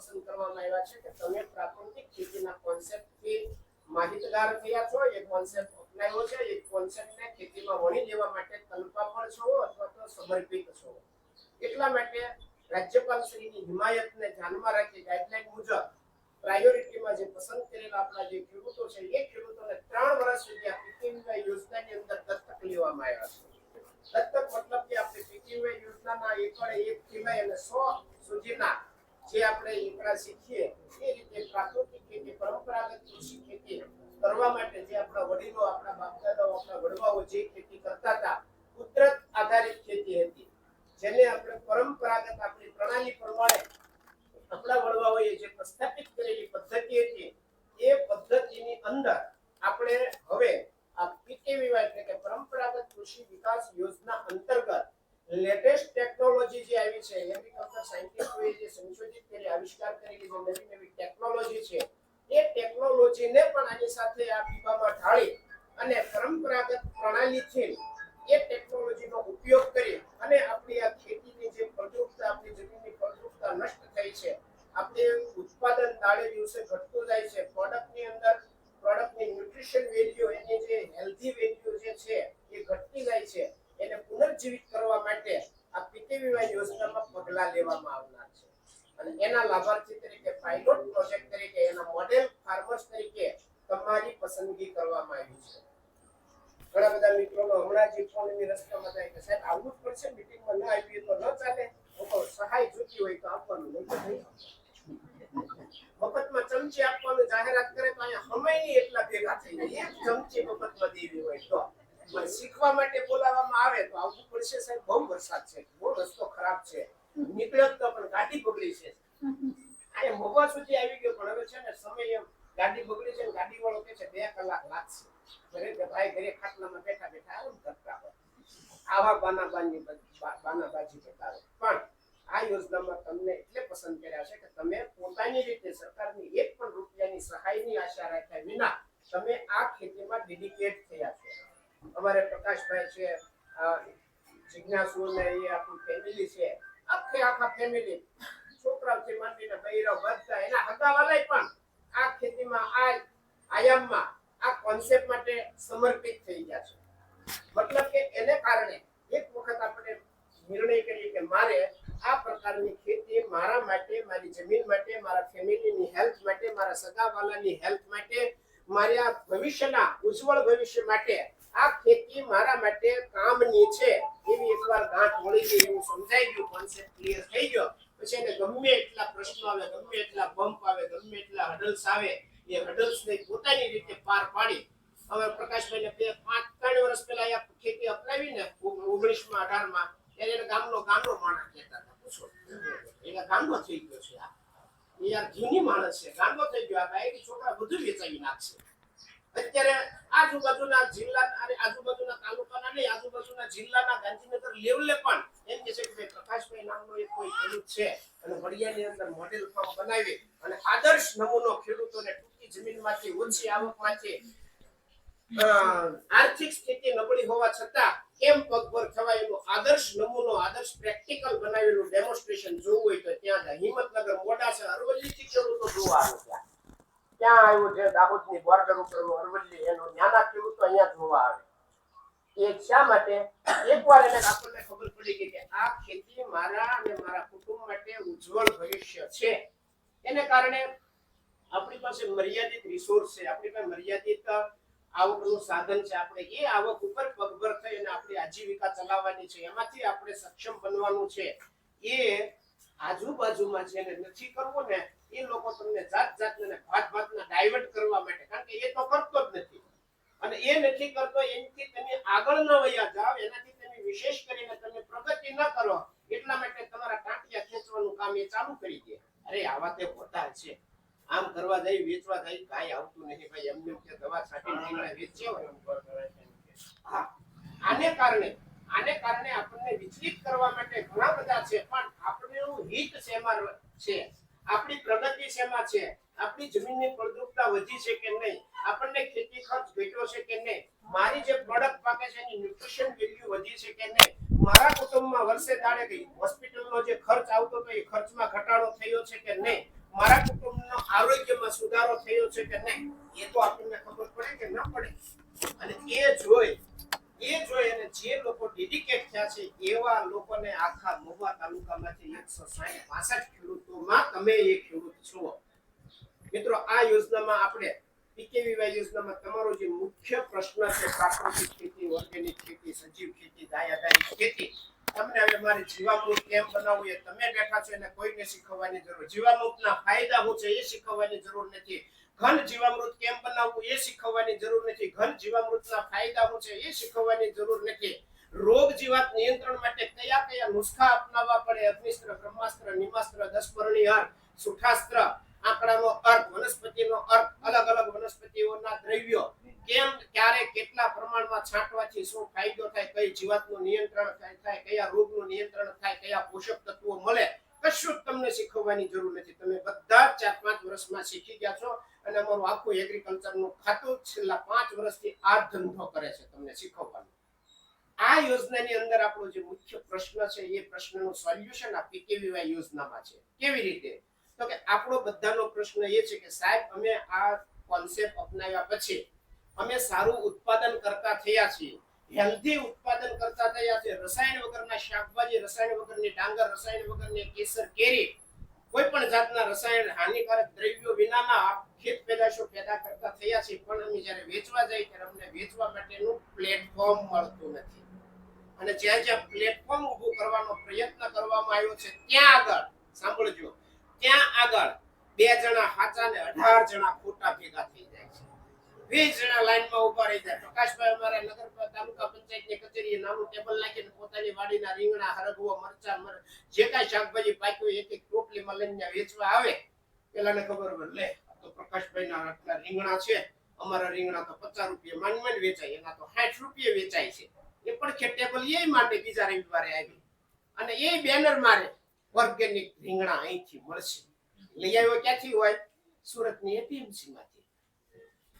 પસંદ કરવામાં આવ્યા છે કે તમે પ્રાકૃતિક ખેતીના કોન્સેપ્ટથી માહિતગાર થયા છો, એ કોન્સેપ્ટ અપનાવ્યો છે, એ કોન્સેપ્ટને ખેતીમાં વણી લેવા માટે તલપાપડ છો અથવા તો સમર્પિત છો? એટલા માટે રાજ્યપાલ શ્રીની હિમાયતને ધ્યાનમાં રાખી ગાઈડલાઈન મુજબ પ્રાયોરિટીમાં જે પસંદ કરેલા આપણા જે ખેડૂતો છે, એ ખેડૂતોને ત્રણ વર્ષ સુધી આ પીકેવીવાય યોજનાની અંદર દત્તક લેવામાં આવ્યા છે દત્તક મતલબ કે આપણે પીકેવીવાય યોજનાના એકડે એક થી લઈ અને સો સુધીના જે આપણે એકડા શીખીએ એ રીતે પ્રાકૃતિક ખેતી પરંપરાગત કૃષિ ખેતી કરવા માટે જે આપણા વડીલો આપણા આપણા જે ખેતી કરતા હતા, કુદરત આધારિત ખેતી હતી. જેને આપણે પરંપરાગત આપણી પ્રણાલી પ્રમાણે આપણા વડવાઓએ જે પ્રસ્થાપિત કરેલી પદ્ધતિ હતી, એ પદ્ધતિની અંદર આપણે હવે આ પીકેવીવાય એટલે કે પરંપરાગત કૃષિ વિકાસ યોજના અંતર્ગત લેટેસ્ટ ટેકનોલોજી જે આવી છે એગ્રીકલ્ચર સાયન્ટિસ્ટોએ જે સંશોધિત કરી, આવિષ્કાર કરેલી જે નવી નવી ટેકનોલોજી છે, એ ટેકનોલોજીને પણ આની સાથે આ બીબામાં ઢાળી અને પરંપરાગત પ્રણાલી છે એ ટેકનોલોજીનો ઉપયોગ કરી અને આપણી આ ખેતીની જે ફળદ્રુપતા, આપણી જમીનની ફળદ્રુપતા નષ્ટ થઈ છે, આપણે ઉત્પાદન દાડે દિવસે ઘટતું જાય છે પ્રોડક્ટની અંદર પ્રોડક્ટની ન્યુટ્રિશન વેલ્યુ એની જે હેલ્ધી વેલ્યુ જે છે, એ ઘટતી જાય છે, એને પુનર્જીવિત કરવા માટે આ પીકેવીવાય યોજનામાં પગલાં લેવામાં આવનાર છે. અને એના લાભાર્થી તરીકે પાયલોટ પ્રોજેક્ટ તરીકે, એના મોડેલ ફાર્મર્સ તરીકે તમારી પસંદગી કરવામાં આવી છે. ઘણા બધા મિત્રોનો હમણાં જ ઇકોનોમી રસ્તામાં થાય કે સાહેબ આવવું જ પડશે મીટિંગમાં ન આવીએ તો ન ચાલે. સહાય જોતી હોય તો આપવાનું નહીં મફતમાં ચમચી આપવાનું જાહેરાત કરે તો અહીંયા સમયની એટલા ભેગા થઈ જાય. એક ચમચી મફતમાં દેવી હોય તો. પણ શીખવા માટે બોલાવવામાં આવે તો આવવું પડશે સાહેબ. બહુ વરસાદ છે બહુ રસ્તો ખરાબ છે. નીકળ્યો તો પણ ગાડી બગડી છે. અહીંયા મોગા સુધી આવી ગયો પણ હવે છે ને સમય એમ ગાડી બગડી છે ગાડી વાળો કે છે, બે કલાક લાગશે. ઘરે કે ભાઈ ઘરે ખાટલામાં બેઠા બેઠા આરામ કરતા હોય. આવા બાના બાની બાના બાજી બતાવે. પણ આ યોજનામાં તમને એટલે પસંદ કર્યા છે કે તમે પોતાની રીતે સરકારની એક પણ રૂપિયાની સહાયની આશા રાખ્યા વિના તમે આ ખેતીમાં ડેડિકેટ થયા છો. અમારે પ્રકાશભાઈ છે જિજ્ઞાસુ ને એ આપણું ફેમિલી છે, આખે આખા ફેમિલી છોકરાઓથી માંડીને બૈરવ બધા એના હગાવાલાય પણ આ ખેતીમાં, આ આયામમાં આ કોન્સેપ્ટ માટે સમર્પિત થઈ ગયા છે. મતલબ કે એને કારણે એક વખત આપણે નિર્ણય કરીએ કે મારે આ પ્રકારની ખેતી મારા માટે, મારી જમીન માટે, મારા ફેમિલીની હેલ્થ માટે, મારા સગાવાલાની હેલ્થ માટે, મારા ભવિષ્યના ઉજ્જવળ ભવિષ્ય માટે આ ખેતી મારા માટે કામની છે એવી એકવાર ગાંઠ વળી ગઈ એવું સમજાઈ ગયું કોન્સેપ્ટ ક્લિયર થઈ ગયો. પછી એને ગમે એટલા પ્રશ્નો આવે, ગમે એટલા બમ્પ આવે, ગમે એટલા હડલ્સ આવે, એ હડલ્સને પોતાની રીતે પાર પાડી, હવે પ્રકાશભાઈને બે, પાંચ, ત્રણ વર્ષ પહેલા આ ખેતી અપનાવીને ઓગણીસમાં, અઢારમાં ત્યારે એને ગામનો ગાંડો માણસ કહેતા હતા. પૂછો. એટલે ગામનો થઈ ગયો છે આ. યાર જૂની માણસ છે. ગાંડો થઈ ગયો. આ બાઈક છોકરા બધું વેચાવી નાખશે. અત્યારે આજુબાજુના જિલ્લા અને આજુબાજુના તાલુકાના નહીં, આજુબાજુના જિલ્લાના ગાંધીનગર લેવલે પણ એમ કે છે કે ભાઈ પ્રકાશભાઈ નામનો એક કોઈ ખેડૂત છે અને વડિયાની અંદર મોડેલ ફાર્મ બનાવી અને આદર્શ નમૂનો ખેડૂતોને ટૂંકી જમીનમાંથી ઓછી આવકમાંથી આર્થિક સ્થિતિ નબળી હોવા છતાં કેમ પગભર થવાય એનો આદર્શ નમૂનો, આદર્શ પ્રેક્ટિકલ બનાવેલું ડેમોન્સ્ટ્રેશન જોવું હોય તો ત્યાં હિંમતનગર મોડાસા અરવલ્લીથી ખેડૂતો જોવા આવે ત્યાં. ત્યાં આવ્યું છે, દાહોદની બોર્ડર ઉપરનું અરવલ્લી, એનો નાના ખેડૂતો અહીંયા જોવા આવે. એ શા માટે? એકવાર એને આપણને ખબર પડી ગઈ કે આ ખેતી મારા અને મારા કુટુંબ માટે ઉજ્જવળ ભવિષ્ય છે. એને કારણે આપણી પાસે મર્યાદિત રિસોર્સ છે, આપણી પાસે મર્યાદિત આવકનું સાધન છે. આપણે એ આવક ઉપર પગભર થઈ અને આપણી આજીવિકા ચલાવવાની છે. એમાંથી આપણે સક્ષમ બનવાનું છે. એ આજુબાજુમાં જેને નથી કરવું ને એ લોકો તમને જાત જાતને ને ભાત ભાતના ડાયવર્ટ કરવા માટે કારણ કે એ તો કરતો જ નથી અને એ નથી કરતો એનાથી તમે આગળ ન વયા જાવ એનાથી તમે વિશેષ કરીને તમે પ્રગતિ ન કરો એટલા માટે તમારા ટાંટિયા ખેંચવાનું કામ એ ચાલુ કરી દે અરે આવા તે હોતા છે આમ કરવા જાય વેચવા જાય કાંઈ આવતું નહીં ભાઈ એમને એમ કે દવા છાંટીને નીકળે વેચે હોય હા આને કારણે, આને કારણે આપણને વિચલિત કરવા માટે ઘણા બધા છે, પણ આપણું હિત શેમાં છે? આપણી પ્રગતિ શેમાં છે? આપણી જમીનની ફળદ્રુપતા વધી છે કે નહીં? આપણને ખેતી ખર્ચ ઘટ્યો છે કે નહીં? મારી જે પ્રોડક્ટ પાકે છે એની ન્યુટ્રિશન વેલ્યુ વધી છે કે નહીં? મારા કુટુંબમાં વર્ષે દાડે ગઈ હોસ્પિટલનો જે ખર્ચ આવતો હતો એ ખર્ચમાં ઘટાડો થયો છે કે નહીં? મારા કુટુંબનો આરોગ્યમાં સુધારો થયો છે કે નહીં? એ તો આપણને ખબર પડે કે ન પડે. અને એ જોઈ એ જોઈ અને જે લોકો ડેડિકેટ થયા છે, એવા લોકોને આખા મહુવા તાલુકામાંથી એકસો સાહીઠ, પાસઠ ખેડૂતોમાં તમે એ ખેડૂત છો. મિત્રો, આ યોજનામાં આપણે પીકેવીવાય યોજનામાં તમારો જે મુખ્ય પ્રશ્ન છે, પ્રાકૃતિક ખેતી ઓર્ગેનિક ખેતી, સજીવ ખેતી, દાયાદારી ખેતી, તમને હવે મારે જીવામૃત કેમ બનાવવું એ તમે બેઠા છો, એને કોઈને શીખવવાની જરૂર. જીવામૃતના ફાયદા શું છે, એ શીખવવાની જરૂર નથી. ઘન જીવામૃત કેમ બનાવવું એ શીખવવાની જરૂર નથી. ઘન જીવામૃતના ફાયદા શું છે એ શીખવવાની જરૂર નથી. રોગ જીવાત નિયંત્રણ માટે કયા કયા નુસ્ખા અપનાવવા પડે? અગ્નિસ્ત્ર, બ્રહ્માસ્ત્ર, નિમાસ્ત્ર દસપર્ણી અર્ક સુઠાસ્ત્ર, આંકડાનો અર્થ વનસ્પતિનો અર્થ અલગ અલગ વનસ્પતિઓના દ્રવ્યો કેમ, ક્યારે, કેટલા પ્રમાણમાં છાંટવાથી શું ફાયદો થાય? કઈ જીવાતનું નિયંત્રણ થાય, કયા રોગનું નિયંત્રણ થાય, કયા પોષક તત્વો મળે? કશું જ તમને શીખવવાની જરૂર નથી. તમે બધા ચાર પાંચ વર્ષમાં શીખી ગયા છો અને અમારું આખું એગ્રીકલ્ચરનું ખાતું છેલ્લા પાંચ વર્ષથી આ ધંધો કરે છે તમને શીખવવાનું. આ યોજનાની અંદર આપણો જે મુખ્ય પ્રશ્ન છે એ પ્રશ્નનું સોલ્યુશન આ પીકેવીવાય યોજનામાં છે. કેવી રીતે? તો કે આપણો બધાનો પ્રશ્ન એ છે કે સાહેબ, અમે આ કોન્સેપ્ટ અપનાવ્યા પછી અમે સારું ઉત્પાદન કરતા થયા છીએ. હેલ્ધી ઉત્પાદન કરતા થયા છે. રસાયણ વગરના શાકભાજી, રસાયણ વગરની ડાંગર, રસાયણ વગરની કેસર, કેરી, કોઈ પણ જાતના રસાયણ હાનિકારક દ્રવ્યો વિનાના ખેત પેદાશો પેદા કરતા થયા છે. પણ અમે જ્યારે વેચવા જાય ત્યારે અમને વેચવા માટેનું પ્લેટફોર્મ મળતું નથી. અને જ્યાં જ્યાં પ્લેટફોર્મ ઊભું કરવાનો પ્રયત્ન કરવામાં આવ્યો છે, ત્યાં આગળ, સાંભળજો, ત્યાં આગળ બે જણા સાચા ને અઢાર જણા ખોટા ભેગા થઈ વીસ લાઈનમાં ઊભા રહી જાય. પ્રકાશભાઈ અમારા નગર તાલુકા પંચાયતની કચેરીએ નાનું ટેબલ નાખીને પોતાની વાડીના રીંગણા હરગવો, મરચા, મર જે કાંઈ શાકભાજી પાક્યું એક એક ટોપલીમાં લઈને વેચવા આવે, પેલાને ખબર પડે લે તો પ્રકાશભાઈના આટલા રીંગણા છે. અમારા રીંગણા તો પચાસ રૂપિયા માંડ માંડ વેચાય. એના તો સાઠ રૂપિયા વેચાય છે. એ પણ ખેટેબલ એ માટે બીજા રવિવારે આવી. અને એ બેનર મારે ઓર્ગેનિક રીંગણા અહીંથી મળશે. લઈ આવ્યો ક્યાંથી હોય? સુરતની એપીએમસી માંથી.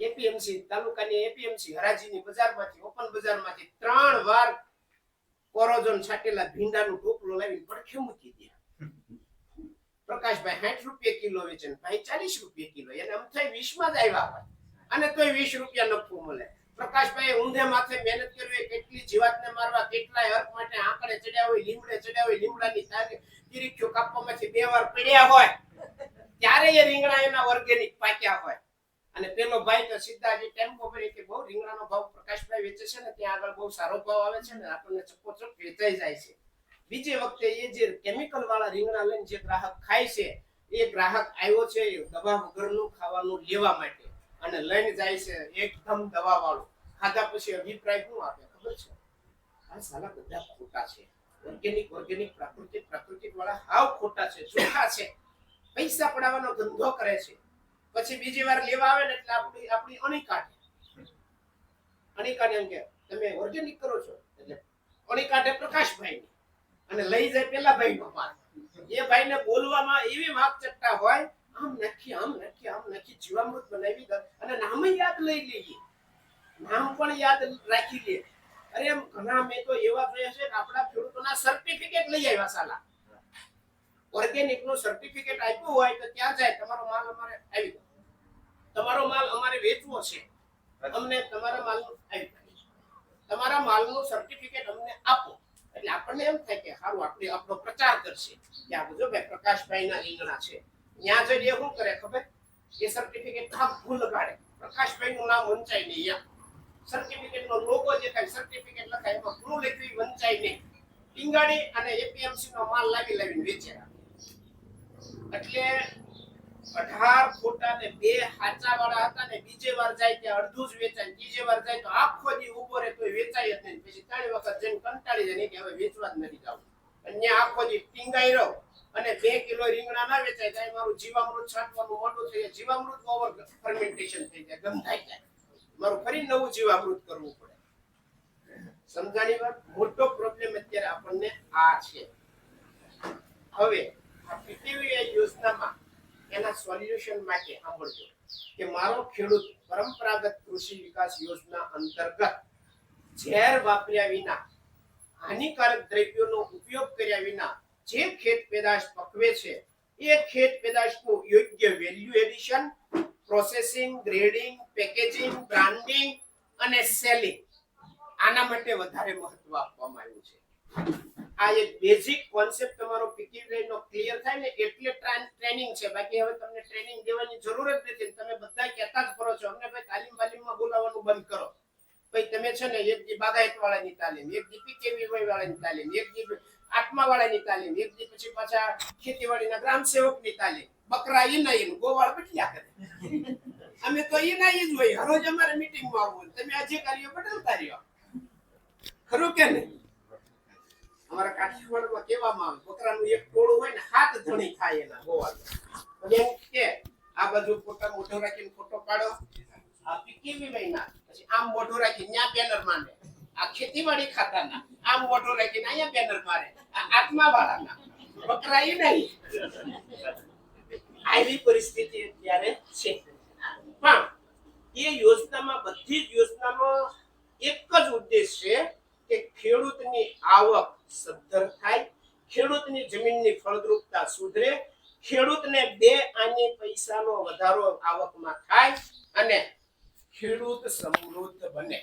એપીએમસી, તાલુકાની એપીએમસી હરાજીની બજારમાંથી, ઓપન બજારમાંથી ત્રણ વાર કોરોજન છાટેલા ભીંડાનું ટોપલું લાવીને પડખે મૂકી દે પ્રકાશભાઈ સાઠ રૂપિયા કિલો વેચે ભાઈ ચાલીસ રૂપિયા કિલો, એને આમ થાય વીસમાં જ આવ્યા હોય. અને તોય વીસ રૂપિયા નફો મળે. પ્રકાશભાઈ ઊંધે માથે મહેનત કરવી કેટલી જીવાતને મારવા, કેટલાય અર્ક માટે આંકડે ચડ્યા હોય, લીમડે ચડ્યા હોય, લીમડાની તારે તિરીક્ષો કાપવામાંથી બે વાર પડ્યા હોય, ત્યારે એ રીંગણા એના ઓર્ગેનિક પાક્યા હોય. અને પેલો ભાઈ તો સીધા ટેમ્પો ભરી કે બહુ રીંગણાનો ભાવ પ્રકાશભાઈ વેચે છે ને, ત્યાં આગળ બહુ સારો ભાવ આવે છે ને, આપણને ચકોચક વેચાઈ જાય છે. બીજી વખતે એ જે કેમિકલ વાળા રીંગણા લઈને જે ગ્રાહક ખાય છે, એ ગ્રાહક આવ્યો છે દવા વગરનું ખાવાનું લેવા માટે અને લઈને જાય છે એકદમ દવા વાળું ખાધા પછી અભિપ્રાય શું આપે? ખબર છે? આ સાલા બધા ખોટા છે. ઓર્ગેનિક ઓર્ગેનિક પ્રાકૃતિક પ્રાકૃતિક વાળા હાવ ખોટા છે ચોખ્ખા છે. પૈસા પડાવવાનો ધંધો કરે છે. પછી બીજી વાર લેવા આવે ને એટલે આપણી આપણી અણીકાઠે. અણીકાઠે એમ કે, તમે ઓર્ગેનિક કરો છો. એટલે અણીકાઠે પ્રકાશભાઈ અને લઈ જાય પેલા ભાઈ નો માલ એ ભાઈને બોલવામાં એવી વાકચટ્ટા હોય, આમ નાખી આમ નાખી આમ નાખી જીવામૃત બનાવી દે. અને નામ યાદ લઈ લઈએ. નામ પણ યાદ રાખી લે અરે એમ ઘણા મેં તો એવા જોયા છે કે આપણા ખેડૂતોના સર્ટિફિકેટ લઈ આવ્યા સાલા. ઓર્ગેનિકનું સર્ટિફિકેટ આપ્યું હોય તો ત્યાં જાય, તમારો માલ અમારે આવી ગયો. તમારો માલ અમારે વેચવો છે, અમને તમારા ગયું તમારા માલનું સર્ટિફિકેટ અમને આપો. એટલે આપણને એમ થાય કે સારું આપણે આપણો પ્રચાર કરશે. કે આ જો ભાઈ પ્રકાશભાઈના રીંગણા છે. ત્યાં જઈને શું કરે ખબર? એ સર્ટિફિકેટ ભૂલ કાઢે. પ્રકાશભાઈ પ્રકાશભાઈનું નામ વંચાય નહીં સર્ટિફિકેટ સર્ટિફિકેટનો લોગો જે કાંઈ સર્ટિફિકેટ લખાય, એમાં ભૂલ લેખવી વંચાય નહીં. ટીંગાડી અને એપીએમસી નો માલ લાવી લાવીને વેચે. એટલે અઢાર ખોટા ને બે હાચા વાળા હતા ને બીજે વાર જાય ત્યાં અડધું જ વેચાય ત્રીજે વાર જાય તો આખો દી ઊભો રહે તો વેચાય જ નહીં. પછી ત્રણ વખત જઈને કંટાળી જાય કે હવે વેચવા જ નથી જાવ અને આખો દી ટીંગાઈ રહો અને બે કિલો રીંગણા ના વેચાય ત્યાં મારું જીવામૃત છાંટવાનું મોટું થઈ જાય. જીવામૃત ઓવર ફર્મેન્ટેશન થઈ જાય ગંધાઈ જાય. મારું ફરી નવું જીવામૃત કરવું પડે. સમજાણી વાત? મોટો પ્રોબ્લેમ અત્યારે આપણને આ છે. હવે આ પીટીવીઆઈ યોજનામાં એના સોલ્યુશન માટે સાંભળજો કે મારો ખેડૂત પરંપરાગત કૃષિ વિકાસ યોજના અંતર્ગત ઝેર વાપર્યા વિના, હાનિકારક દ્રવ્યોનો ઉપયોગ કર્યા વિના જે ખેત પેદાશ પકવે છે, એ ખેત પેદાશનું યોગ્ય value addition processing grading packaging branding અને સેલિંગ આના માટે વધારે મહત્વ આપવામાં આવ્યું છે. આ એક બેઝિક કોન્સેપ્ટ તમારો પીકી નો ક્લિયર થાય ને એટલે ટ્રેનિંગ છે. બાકી હવે તમને ટ્રેનિંગ દેવાની જરૂર જ નથી તમે બધા કહેતા જ ફરો છો. અમને ભાઈ તાલીમ વાલીમમાં બોલાવવાનું બંધ કરો. ભાઈ તમે છે ને એક દી બાગાયત વાળાની તાલીમ, એક જી પીકેવી વાળાની તાલીમ, એક જી આત્મા વાળાની તાલીમ, એક જી પછી પાછા ખેતીવાડીના ગ્રામ સેવકની તાલીમ. બકરા ઈ નહીં ગોવાળ બટલ્યા કરે. અમે તો ઈ ના ઈ જ હોય. હરોજ અમારે મીટિંગમાં આવવું તમે આજે કાર્યો બદલતા રહ્યો. ખરું કે નહીં અમારા કાઠિયાવાડમાં કહેવામાં આવે બકરાનું એક ટોળું હોય ને, હાથ ધણી થાય એના, ગોવાળ. એટલે એમ કે, આ બાજુ ફોટા મોઢો રાખીને ફોટો પાડો. આ પીકેવી મહિના પછી આમ મોઢો રાખીને ત્યાં બેનર માંડે. આ ખેતીવાડી ખાતાના. આમ મોઢો રાખીને અહીંયા બેનર મારે. આ આત્મા વાળાના બકરા એ નહીં. આવી પરિસ્થિતિ અત્યારે છે. પણ એ યોજનામાં, બધી જ યોજનામાં એક જ ઉદ્દેશ છે કે ખેડૂતની આવક સદ્ધર થાય, ખેડૂતની જમીનની ફળદ્રુપતા સુધરે, ખેડૂતને બે આની પૈસાનો વધારો આવકમાં થાય અને ખેડૂત સમૃદ્ધ બને.